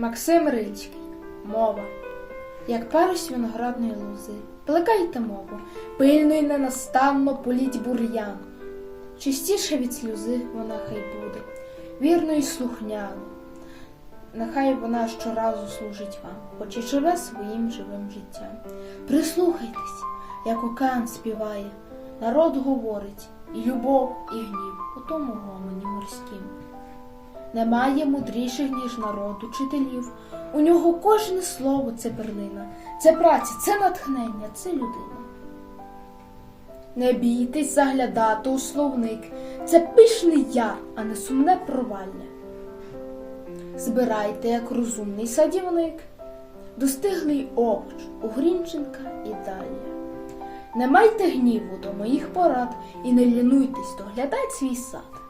Максим Рильський. Мова. Як парусь виноградної лози, плекайте мову, пильно й ненастанно політь бур'ян. Чистіше від сльози вона хай буде, вірно й слухняно. Нехай вона щоразу служить вам, хоч і живе своїм живим життям. Прислухайтесь, як океан співає, народ говорить, і любов, і гнів у тому гомоні морськім. Немає мудріших, ніж народ учителів. У нього кожне слово це перлина, це праця, це натхнення, це людина. Не бійтесь заглядати у словник, це пишний яр, а не сумне провалля. Збирайте, як розумний садівник, достиглий овоч у Грінченка і далі. Не майте гніву до моїх порад і не лінуйтесь доглядать свій сад.